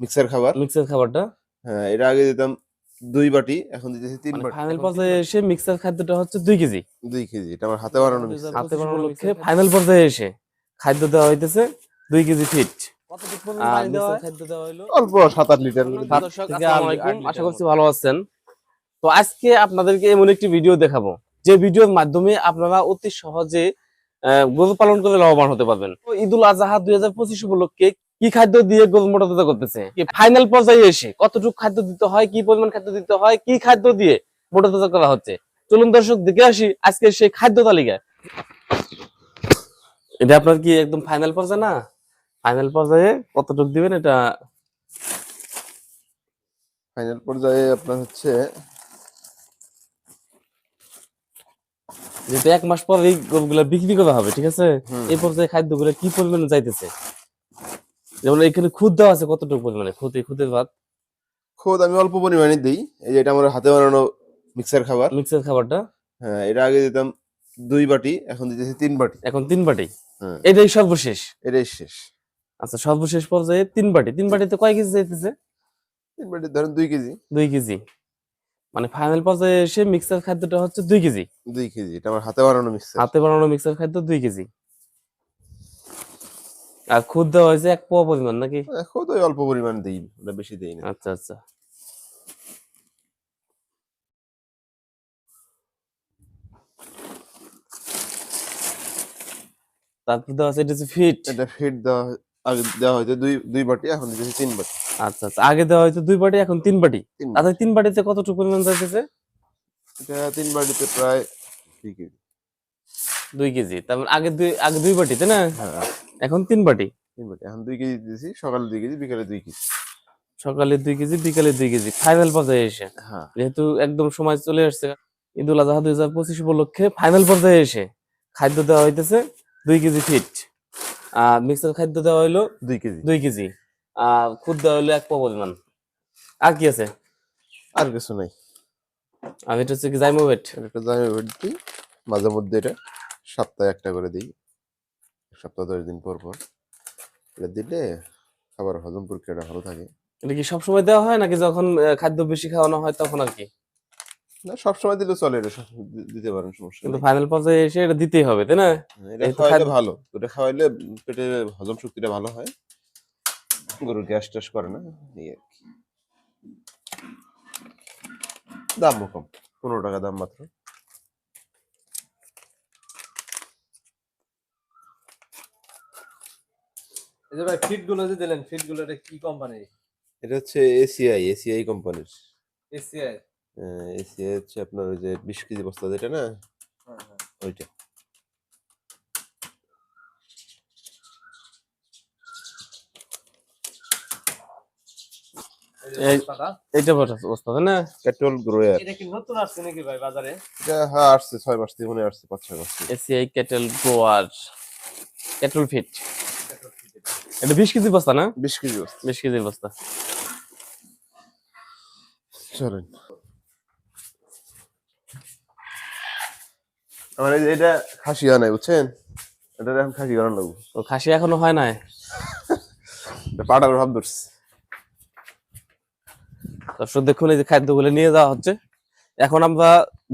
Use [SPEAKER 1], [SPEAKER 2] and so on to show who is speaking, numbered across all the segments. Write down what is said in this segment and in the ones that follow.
[SPEAKER 1] Mixer খাবার।
[SPEAKER 2] Mixer খাবারটা?
[SPEAKER 1] হ্যাঁ এটা আগে দিতাম দুই বাটি এখন দিতেছি তিন বাটি।
[SPEAKER 2] ফাইনাল পর্যায়ে এসে মিক্সার খাদ্যটা হচ্ছে দুই কেজি।
[SPEAKER 1] দুই কেজি এটা আমার হাতে বানানো মিক্সার।
[SPEAKER 2] হাতে বানানোর লক্ষ্যে ফাইনাল পর্যায়ে এসে খাদ্য দেওয়া হইতেছে দুই কেজি ফিট
[SPEAKER 1] অল্প সাত আট লিটার
[SPEAKER 2] আশা করছি ভালো আছেন। তো আজকে আপনাদেরকে এমন একটি ভিডিও দেখাবো যে ভিডিওর মাধ্যমে আপনারা অতি সহজে আহ, গরু পালন করে লাভবান হতে পারবেন। ঈদুল আজহা দুই হাজার পঁচিশ উপলক্ষে কি খাদ্য দিয়ে গরু মোটাতাজা করতেছে? ফাইনাল পর্যায়ে এসে কতটুকু খাদ্য দিতে হয় কি পরিমাণ খাদ্য দিতে হয় কি খাদ্য দিয়ে মোটাতাজা করা হচ্ছে? চলুন দর্শক দেখে আসি আজকে সেই খাদ্য তালিকা। এটা আপনার কি একদম ফাইনাল পর্যায়ে না? ফাইনাল পর্যায়ে কতটুকু দিবেন এটা?
[SPEAKER 1] ফাইনাল পর্যায়ে আপনার হচ্ছে
[SPEAKER 2] যেহেতু এক মাস পর এই গরুগুলা বিক্রি করা হবে ঠিক আছে? এই পর্যায়ে খাদ্যগুলো কি পরিমাণে যাইতেছে? যেমন এখানে খুদ দেওয়া আছে কতটুকু পরিমাণে? খুদ এই খুদের ভাত?
[SPEAKER 1] খোদ আমি অল্প পরিমাণে দিই। এই যে এটা আমার হাতে বানানো মিক্সার খাবার।
[SPEAKER 2] মিক্সার খাবারটা?
[SPEAKER 1] হ্যাঁ এটা আগে দিতাম দুই বাটি এখন দিতেছি তিন বাটি।
[SPEAKER 2] এখন তিন বাটি?
[SPEAKER 1] হ্যাঁ।
[SPEAKER 2] এটাই সর্বশেষ?
[SPEAKER 1] এটাই শেষ।
[SPEAKER 2] আচ্ছা সর্বশেষ পর্যায়ে তিন বাটি। তিন বাটিতে কয় কেজি যাইতেছে?
[SPEAKER 1] তিন বাটি ধরেন দুই কেজি।
[SPEAKER 2] দুই কেজি। মানে ফাইনাল পর্যায়ে এসে মিক্সার খাদ্যটা হচ্ছে দুই কেজি?
[SPEAKER 1] দুই কেজি। এটা আমার হাতে বানানো মিক্সার
[SPEAKER 2] হাতে বানানো মিক্সার খাদ্য দুই কেজি। আর খুদ দেওয়া হয়েছে এক পোয়া পরিমাণ নাকি?
[SPEAKER 1] খোদ ওই অল্প পরিমাণ দিই ওটা বেশি দিই না।
[SPEAKER 2] আচ্ছা আচ্ছা। তারপর দেওয়া আছে এটা ফিট
[SPEAKER 1] এটা ফিট দেওয়া আগে দেওয়া হয়তো দুই দুই বাটি এখন দিতেছি তিন বাটি।
[SPEAKER 2] আচ্ছা আচ্ছা। আগে দেওয়া হয়তো দুই বাটি এখন তিন বাটি।
[SPEAKER 1] তিন
[SPEAKER 2] তিন বাটিতে কতটুকু পরিমাণ যাইতেছে?
[SPEAKER 1] এটা তিন বাটিতে প্রায় দুই কেজি।
[SPEAKER 2] দুই কেজি। তারপর আগে দুই আগে দুই বাটি তাই না?
[SPEAKER 1] হ্যাঁ।
[SPEAKER 2] এখন তিন বাটি।
[SPEAKER 1] তিন বাটি। এখন দুই কেজি দিয়েছি সকালে দুই কেজি বিকালে দুই কেজি।
[SPEAKER 2] সকালে দুই কেজি বিকালে দুই কেজি। ফাইনাল পর্যায়ে এসে।
[SPEAKER 1] হ্যাঁ।
[SPEAKER 2] যেহেতু একদম সময় চলে আসছে ঈদুল আজহা দুই হাজার পঁচিশ উপলক্ষে ফাইনাল পর্যায়ে এসে খাদ্য দেওয়া হইতেছে দুই কেজি ফিট। আর মিক্সার খাদ্য দেওয়া হইল
[SPEAKER 1] দুই কেজি।
[SPEAKER 2] দুই কেজি। আর খুদ দেওয়া হইল এক পা পরিমাণ। আর কি আছে?
[SPEAKER 1] আর কিছু নাই।
[SPEAKER 2] আর এটা হচ্ছে কি জাইমোভেট
[SPEAKER 1] একটা দামে ভেট দিই। মাঝে মধ্যে এটা সপ্তাহে একটা করে দিই। সপ্তাহ দশ দিন পর পর। এটা দিলে খাবার হজম প্রক্রিয়াটা ভালো থাকে।
[SPEAKER 2] এটা কি সবসময় দেওয়া হয় নাকি যখন খাদ্য বেশি খাওয়ানো হয় তখন আর কি?
[SPEAKER 1] না সবসময় দিলে চলে এটা দিতে পারেন সমস্যা
[SPEAKER 2] কিন্তু ফাইনাল পর্যায়ে এসে এটা দিতেই হবে তাই না?
[SPEAKER 1] এটা
[SPEAKER 2] এই
[SPEAKER 1] খাওয়াইলে ভালো এটা খাওয়াইলে পেটে হজম শক্তিটা ভালো হয়। গরুর গ্যাস ট্যাস করে না এই আর কি। দামও কম পনেরো টাকা দাম মাত্র।
[SPEAKER 3] এই যে ভাই ফিটগুলো যে দিলেন ফিটগুলো এটা কি কোম্পানি
[SPEAKER 1] এটা হচ্ছে এসিআই এসিআই কোম্পানির
[SPEAKER 3] এসিআই
[SPEAKER 1] এসিআই হচ্ছে আপনার ওই যে বিশ কেজি বস্তা যেটা না? ওইটা।
[SPEAKER 2] এইটা অবস্থা তাই না?
[SPEAKER 1] Petrol grower.
[SPEAKER 3] এটা কি নতুন আসছে নাকি ভাই বাজারে?
[SPEAKER 1] এটা হ্যাঁ আসছে ছয় মাস থেকে মনে হয় আসছে পাঁচ ছয় মাস।
[SPEAKER 2] এসিআই গ্রোয়ার ফিট এটা বিশ কেজি বস্তা না?
[SPEAKER 1] বিশ কেজি বস্তা।
[SPEAKER 2] বিশ কেজির বস্তা।
[SPEAKER 1] চলেন। আমার এটা খাসি আনাই বুঝছেন? এটা এখন খাসি বানানো লাগবো।
[SPEAKER 2] তো খাসি এখনও হয় নাই?
[SPEAKER 1] এটা পাটার ভাব ধরছে।
[SPEAKER 2] দর্শক দেখুন এই যে খাদ্যগুলো নিয়ে যাওয়া হচ্ছে। এখন আমরা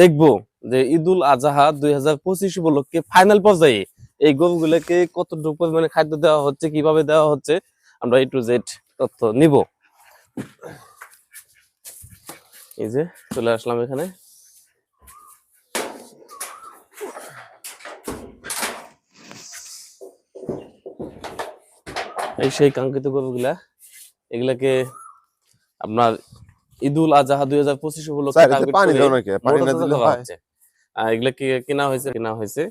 [SPEAKER 2] দেখব যে ঈদুল আজহা দুই হাজার পঁচিশ উপলক্ষে ফাইনাল পর্যায়ে এই গরুগুলোকে কতটুকু পরিমাণে খাদ্য দেওয়া হচ্ছে কীভাবে দেওয়া হচ্ছে আমরা এই টু জেড তথ্য নিব। এই যে চলে আসলাম এখানে। এই সেই কাঙ্ক্ষিত গরুগুলা এগুলাকে আপনার ঈদুল আজহা দুই হাজার পঁচিশ উপলক্ষে এগুলাকে কেনা হয়েছে কেনা হয়েছে।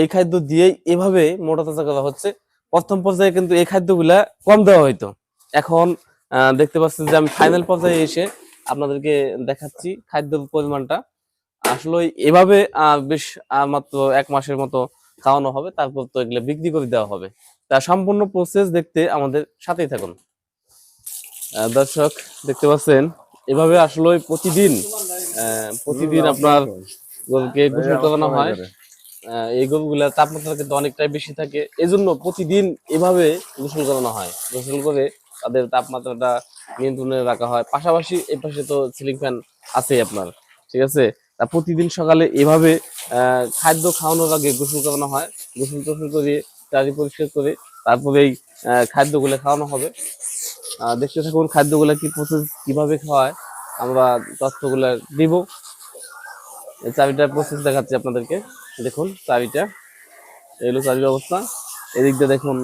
[SPEAKER 2] এই খাদ্য দিয়েই এভাবে মোটা তাজা করা হচ্ছে। প্রথম পর্যায়ে কিন্তু এই খাদ্যগুলা কম দেওয়া হইতো। এখন দেখতে পাচ্ছেন যে আমি ফাইনাল পর্যায়ে এসে আপনাদেরকে দেখাচ্ছি খাদ্যের পরিমাণটা। আসলে এভাবে বেশ মাত্র এক মাসের মতো খাওয়ানো হবে। তারপর তো এগুলো বিক্রি করে দেওয়া হবে। তা সম্পূর্ণ প্রসেস দেখতে আমাদের সাথেই থাকুন। দর্শক, দেখতে পাচ্ছেন, এভাবে আসলে প্রতিদিন প্রতিদিন আপনার গোসল করানো হয়। এই গরুগুলার তাপমাত্রা কিন্তু অনেকটাই বেশি থাকে। এই জন্য প্রতিদিন এভাবে গোসল করানো হয়। গোসল করে তাদের তাপমাত্রাটা নিয়ন্ত্রণে রাখা হয়। পাশাপাশি এই পাশে তো সিলিং ফ্যান আছেই আপনার, ঠিক আছে? তা প্রতিদিন সকালে এভাবে খাদ্য খাওয়ানোর আগে গোসল করানো হয়। গোসল টোসল করে চারি পরিষ্কার করে তারপরে এই খাদ্যগুলো খাওয়ানো হবে। দেখতে থাকুন খাদ্যগুলো কি প্রসেস কীভাবে খাওয়ায়। আমরা তথ্যগুলো দিব। চাবিটার প্রসেস দেখাচ্ছি আপনাদেরকে। দেখুন চাবিটা এই হলো চাবির অবস্থা। এদিক দিয়ে দেখুন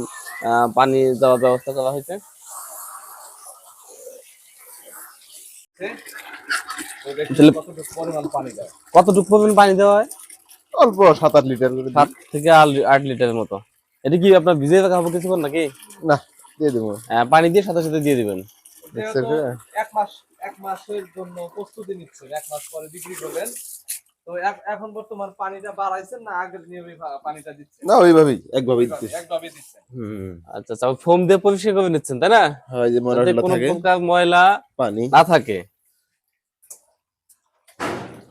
[SPEAKER 2] পানি দেওয়ার ব্যবস্থা করা হয়েছে।
[SPEAKER 3] কতটুকু পরিমাণ পানি
[SPEAKER 2] দেওয়া হয়?
[SPEAKER 1] অল্প সাত আট লিটার করে
[SPEAKER 2] সাত থেকে আট- লিটারের মতো। এটা কি আপনার ভিজিয়ে রাখা হবে কিছুক্ষণ নাকি?
[SPEAKER 1] না দিয়ে দেবো।
[SPEAKER 2] আহ, পানি দিয়ে সাথে সাথে দিয়ে দিবেন?
[SPEAKER 3] এক মাস এক মাসের জন্য প্রস্তুতি নিচ্ছেন এক মাস পরে বিক্রি করবেন। তো এখন বর্তমান পানিটা বাড়াইছেন না আগের নিয়মে পানিটা দিচ্ছেন?
[SPEAKER 1] না ওইভাবেই একভাবেই দিতে
[SPEAKER 3] একভাবে দিচ্ছেন।
[SPEAKER 1] হুম
[SPEAKER 2] আচ্ছা ফোম দিয়ে পরিষ্কার করে নিচ্ছেন তাই না?
[SPEAKER 1] হয় যে
[SPEAKER 2] কোনো
[SPEAKER 1] থাকে।
[SPEAKER 2] প্রকার ময়লা
[SPEAKER 1] পানি।
[SPEAKER 2] না থাকে।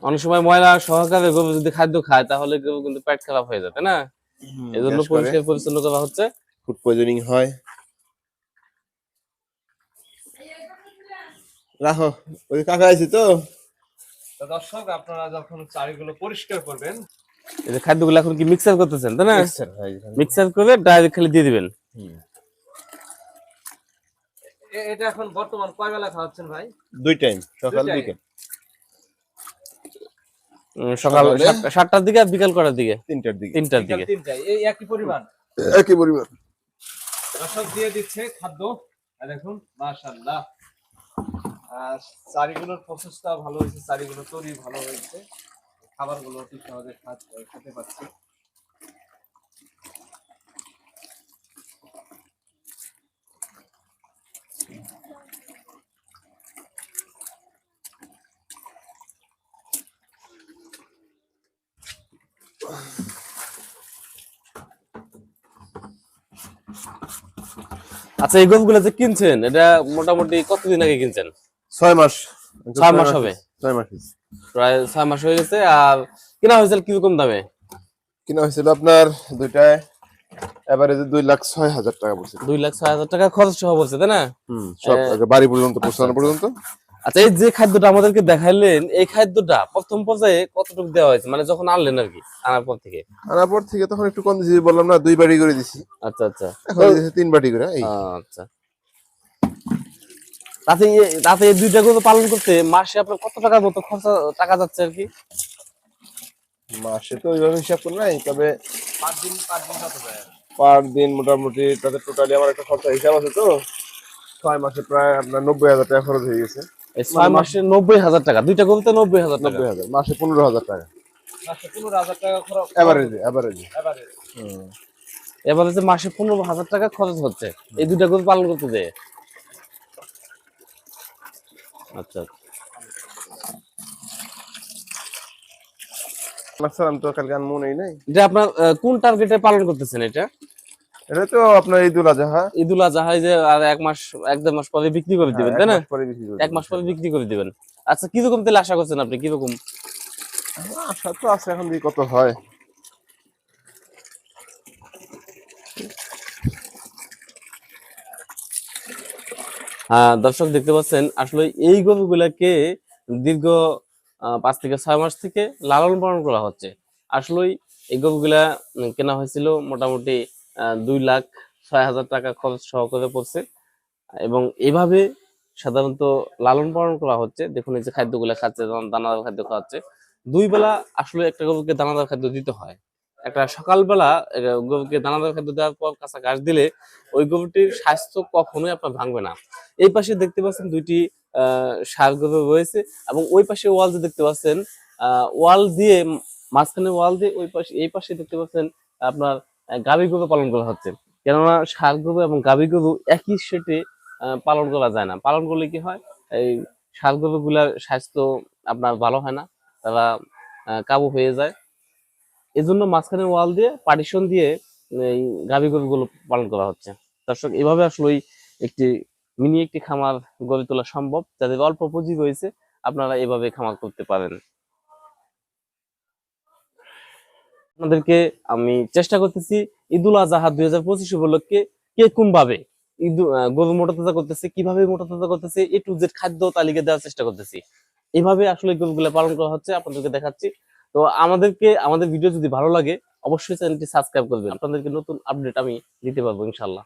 [SPEAKER 2] অনেক সময় ময়লা সহকারে গরু যদি খাদ্য খায় তাহলে গরু কিন্তু পেট খারাপ হয়ে যায় তাই না? এই জন্য পরিষ্কার পরিচ্ছন্ন করা হচ্ছে।
[SPEAKER 1] ফুড পয়জনিং হয়। রাখো ওই কাকা আছে তো?
[SPEAKER 3] তো দর্শক আপনারা যখন চারিগুলো পরিষ্কার করবেন
[SPEAKER 2] এই যে খাদ্যগুলো এখন কি মিক্সার করতেছেন তাই না?
[SPEAKER 1] মিক্সার
[SPEAKER 2] করে ডাইরেক্ট খালি দিয়ে দিবেন।
[SPEAKER 3] এটা এখন বর্তমান কয় বেলা খাওয়াচ্ছেন ভাই?
[SPEAKER 1] দুই টাইম সকাল বিকেল
[SPEAKER 2] সকাল সাতটার দিকে আর বিকাল করার দিকে?
[SPEAKER 1] তিনটার দিকে।
[SPEAKER 2] তিনটার দিকে।
[SPEAKER 3] এই একই পরিমাণ?
[SPEAKER 1] একই পরিমাণ।
[SPEAKER 3] দর্শক দিয়ে দিচ্ছে খাদ্য। আর দেখুন মাশাআল্লাহ। আর চারিগুলোর প্রসেসটা ভালো হয়েছে, চারিগুলো তৈরি ভালো হয়েছে। খাবারগুলো ঠিক সহজে খেতে পাচ্ছি
[SPEAKER 2] আচ্ছা এই গরুগুলো যে কিনছেন, এটা মোটামুটি কতদিন আগে কিনছেন?
[SPEAKER 1] ছয় মাস।
[SPEAKER 2] ছয় মাস হবে?
[SPEAKER 1] ছয় মাস
[SPEAKER 2] প্রায় ছয় মাস হয়ে গেছে আর কিনা হয়েছিল কীরকম দামে?
[SPEAKER 1] কিনা হয়েছিল আপনার দুইটায় এভারেজে দুই লাখ ছয় হাজার টাকা পড়ছে।
[SPEAKER 2] দুই লাখ ছয় হাজার টাকা খরচ সহ পড়ছে তাই না?
[SPEAKER 1] হুম সব বাড়ি পর্যন্ত পৌঁছানো। পর্যন্ত।
[SPEAKER 2] আচ্ছা এই যে খাদ্যটা আমাদেরকে দেখাইলেন এই খাদ্যটা প্রথম পর্যায়ে কতটুকু দেওয়া হয়েছে? মানে যখন আনলেন আর কি আনার পর থেকে?
[SPEAKER 1] আনার পর থেকে তখন একটু কম দিছি বললাম না দুই বাড়ি করে দিছি।
[SPEAKER 2] আচ্ছা আচ্ছা।
[SPEAKER 1] এখন দিয়েছি তিন বাটি করে
[SPEAKER 2] আচ্ছা। তাতে তাতে এই দুইটা গরু পালন করতে মাসে আপনার কত টাকার মতো খরচা টাকা যাচ্ছে আর কি?
[SPEAKER 1] মাসে তো ওইভাবে হিসাব করে নাই তবে
[SPEAKER 3] পাঁচ দিন পাঁচ দিন কত যায়
[SPEAKER 1] পার দিন মোটামুটি তাদের টোটালি আমার একটা খরচা হিসাব আছে তো ছয় মাসে প্রায় আপনার নব্বই হাজার টাকা খরচ হয়ে গেছে।
[SPEAKER 2] এই ছয় মাসে নব্বই হাজার টাকা দুইটা গরুতে নব্বই হাজার
[SPEAKER 1] নব্বই হাজার মাসে পনেরো হাজার টাকা।
[SPEAKER 3] মাসে পনেরো হাজার টাকা খরচ।
[SPEAKER 1] এভারেজে এভারেজে
[SPEAKER 3] এবারে
[SPEAKER 2] যে মাসে পনেরো হাজার টাকা খরচ হচ্ছে এই দুইটা গরু পালন করতে যেয়ে আচ্ছা।
[SPEAKER 1] স্যার তো কালকে মনেই নাই।
[SPEAKER 2] এটা আপনার কোন টার্গেটে পালন করতেছেন এটা?
[SPEAKER 1] এটা তো আপনার ঈদুল আজহা।
[SPEAKER 2] ঈদুল আজহা যে আর এক মাস এক দেড় মাস পরে বিক্রি করে দিবেন
[SPEAKER 1] হ্যাঁ,
[SPEAKER 2] তাই না?
[SPEAKER 1] এক মাস পরে বিক্রি করে
[SPEAKER 2] এক মাস পরে বিক্রি করে দিবেন। আচ্ছা কীরকম তেল আশা করছেন আপনি কীরকম?
[SPEAKER 1] আশা তো আছে এখন কত হয়।
[SPEAKER 2] দর্শক দেখতে পাচ্ছেন, আসলে এই গরুগুলাকে দীর্ঘ পাঁচ থেকে ছয় মাস থেকে লালন পালন করা হচ্ছে। আসলেই এই গরুগুলা কেনা হয়েছিল মোটামুটি দুই লাখ ছয় হাজার টাকা খরচ সহকারে পড়ছে। এবং এভাবে সাধারণত লালন পালন করা হচ্ছে। দেখুন এই যে খাদ্যগুলা খাচ্ছে দানা- দানাদার খাদ্য খাওয়াচ্ছে। দুই বেলা আসলে একটা গরুকে দানাদার খাদ্য দিতে হয়। একটা সকালবেলা গরুকে দানাদার খাদ্য দেওয়ার পর কাঁচা ঘাস দিলে ওই গরুটির স্বাস্থ্য কখনোই আপনার ভাঙবে না। এই পাশে দেখতে পাচ্ছেন দুইটি সার গরু রয়েছে এবং ওই পাশে ওয়াল যে দেখতে পাচ্ছেন ওয়াল দিয়ে, মাঝখানে ওয়াল দিয়ে ওই পাশে, এই পাশে দেখতে পাচ্ছেন আপনার গাভী গরু পালন করা হচ্ছে। কেননা সার গরু এবং গাভী গরু একই সেটে পালন করা যায় না। পালন করলে কি হয়? এই সার গরু গুলার স্বাস্থ্য আপনার ভালো হয় না। তারা কাবু হয়ে যায়। এজন্য মাঝখানে ওয়াল দিয়ে পার্টিশন দিয়ে, এই গাভী গরুগুলো পালন করা হচ্ছে। দর্শক, এভাবে আসলে একটি মিনি একটি খামার গড়ে তোলা সম্ভব। যাদের অল্প পুঁজি রয়েছে, আপনারা এভাবে খামার করতে পারেন। আপনাদেরকে আমি চেষ্টা করতেছি ঈদুল আজহা দুই হাজার পঁচিশ উপলক্ষে কে কোন ভাবে ইদু- গরু মোটা তাজা করতেছে, কীভাবে মোটা তাজা করতেছে, এ টু জেড খাদ্য তালিকা দেওয়ার চেষ্টা করতেছি। এভাবে আসলে গরুগুলো পালন করা হচ্ছে। আপনাদেরকে দেখাচ্ছি তো আমাদেরকে, আমাদের ভিডিও যদি ভালো লাগে, অবশ্যই চ্যানেলটি সাবস্ক্রাইব করবেন। আপনাদেরকে নতুন আপডেট আমি দিতে পারব ইনশাল্লাহ